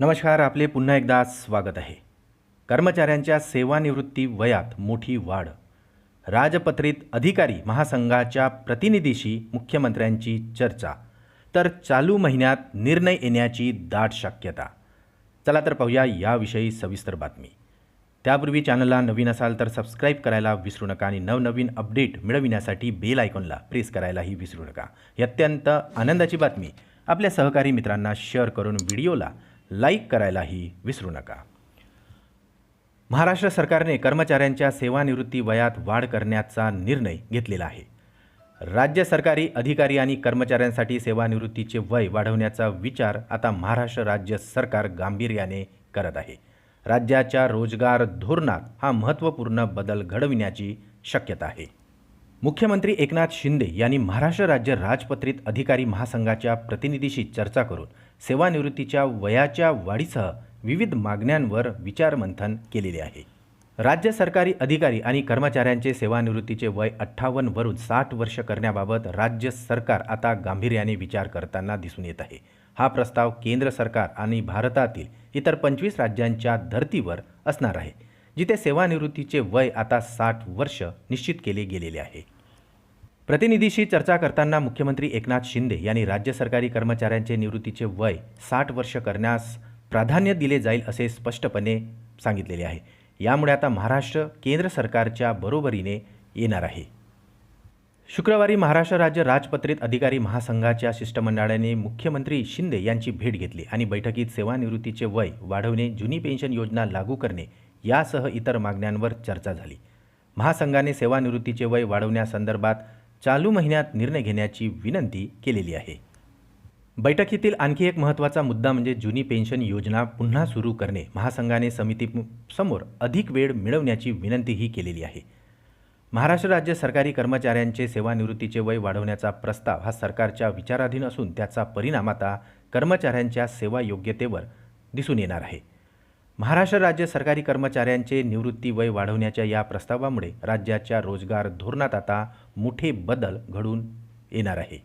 नमस्कार आपले पुन्हा एकदा स्वागत आहे. कर्मचाऱ्यांच्या सेवानिवृत्ती वयात मोठी वाढ. राजपत्रित अधिकारी महासंघाच्या प्रतिनिधीशी मुख्यमंत्र्यांची चर्चा. तर चालू महिन्यात निर्णय येण्याची दाट शक्यता. चला तर पाहूया याविषयी सविस्तर बातमी. त्यापूर्वी चॅनलला नवीन असाल तर सबस्क्राईब करायला विसरू नका आणि नवनवीन अपडेट मिळविण्यासाठी बेल आयकॉनला प्रेस करायलाही विसरू नका. ही अत्यंत आनंदाची बातमी. आपल्या सहकारी मित्रांना शेअर करून व्हिडिओला लाईक करायलाही विसरू नका. महाराष्ट्र सरकारने कर्मचाऱ्यांच्या सेवानिवृत्ती वयात वाढ करण्याचा निर्णय घेतलेला आहे. राज्य सरकारी अधिकारी आणि कर्मचाऱ्यांसाठी सेवानिवृत्तीचे वय वाढवण्याचा विचार आता महाराष्ट्र राज्य सरकार गांभीर्याने करत आहे. राज्याच्या रोजगार धोरणात हा महत्त्वपूर्ण बदल घडविण्याची शक्यता आहे. मुख्यमंत्री एकनाथ शिंदे यांनी महाराष्ट्र राज्य राजपत्रित अधिकारी महासंघाच्या प्रतिनिधीशी चर्चा करून सेवानिवृत्तीच्या वयाच्या वाढीसह विविध मागण्यांवर विचारमंथन केलेले आहे. राज्य सरकारी अधिकारी आणि कर्मचाऱ्यांचे सेवानिवृत्तीचे वय अठ्ठावन्नवरून साठ वर्ष करण्याबाबत राज्य सरकार आता गांभीर्याने विचार करताना दिसून येत आहे. हा प्रस्ताव केंद्र सरकार आणि भारतातील इतर पंचवीस राज्यांच्या धर्तीवर असणार आहे जिथे सेवानिवृत्तीचे वय आता साठ वर्ष निश्चित केले गेलेले आहे. प्रतिनिधीशी चर्चा करताना मुख्यमंत्री एकनाथ शिंदे यांनी राज्य सरकारी कर्मचाऱ्यांचे निवृत्तीचे वय साठ वर्ष करण्यास प्राधान्य दिले जाईल असे स्पष्टपणे सांगितलेले आहे. यामुळे आता महाराष्ट्र केंद्र सरकारच्या बरोबरीने येणार आहे. शुक्रवारी महाराष्ट्र राज्य राजपत्रित अधिकारी महासंघाच्या शिष्टमंडळाने मुख्यमंत्री शिंदे यांची भेट घेतली आणि बैठकीत सेवानिवृत्तीचे वय वाढवणे जुनी पेन्शन योजना लागू करणे यासह इतर मागण्यांवर चर्चा झाली. महासंघाने सेवानिवृत्तीचे वय वाढवण्यासंदर्भात चालू महिन्यात निर्णय घेण्याची विनंती केलेली आहे. बैठकीतील आणखी एक महत्त्वाचा मुद्दा म्हणजे जुनी पेन्शन योजना पुन्हा सुरू करणे. महासंघाने समिती समोर अधिक वेळ मिळवण्याची विनंतीही केलेली आहे. महाराष्ट्र राज्य सरकारी कर्मचाऱ्यांचे सेवानिवृत्तीचे वय वाढवण्याचा प्रस्ताव हा सरकारच्या विचाराधीन असून त्याचा परिणाम आता कर्मचाऱ्यांच्या सेवा योग्यतेवर दिसून येणार आहे. महाराष्ट्र राज्य सरकारी कर्मचाऱ्यांचे निवृत्ती वय वाढवण्याच्या या प्रस्तावामुळे राज्याच्या रोजगार धोरणात आता मोठे बदल घडून येणार आहे.